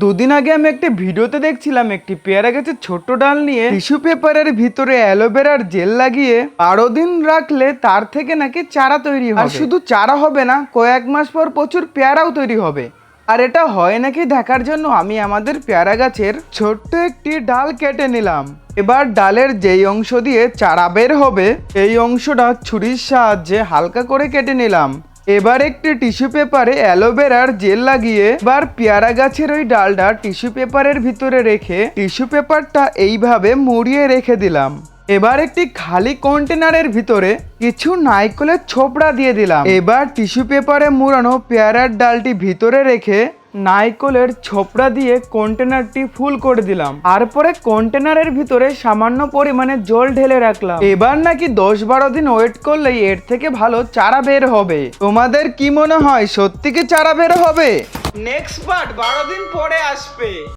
দুদিন আগে আমি একটা ভিডিওতে দেখছিলাম একটি পেয়ারা গাছের ছোট্ট ডাল নিয়ে টিস্যু পেপারের ভিতরে অ্যালোভেরার জেল লাগিয়ে বারো দিন রাখলে তার থেকে নাকি চারা তৈরি হবে। আর শুধু চারা হবে না কয়েক মাস পর প্রচুর পেয়ারাও তৈরি হবে। আর এটা হয় নাকি দেখার জন্য আমি আমাদের পেয়ারা গাছের ছোট্ট একটি ডাল কেটে নিলাম। এবার ডালের যেই অংশ দিয়ে চারা বের হবে এই অংশটা ছুরির সাহায্যে হালকা করে কেটে নিলাম। এবার একটি টিস্যু পেপারে অ্যালোভেরার জেল লাগিয়ে এবার পেয়ারা গাছের ওই ডালটা টিস্যু পেপারের ভিতরে রেখে টিস্যু পেপারটা এইভাবে মুড়িয়ে রেখে দিলাম। এবার একটি খালি কন্টেনারের ভিতরে কিছু নাইকলের ছোপড়া দিয়ে দিলাম। এবার টিস্যু পেপারে মুড়ানো পেয়ারার ডালটি ভিতরে রেখে নাইকলের ছোপড়া দিয়ে কন্টেনারটি ফুল করে দিলাম। তারপরে কন্টেনারের ভিতরে সামান্য পরিমাণে জল ঢেলে রাখলাম। এবার নাকি দশ বারো দিন ওয়েট করলেই এর থেকে ভালো চারা বের হবে। তোমাদের কি মনে হয়, সত্যি কি চারা বের হবে? নেক্সট পার্ট বারো দিন পরে আসবে।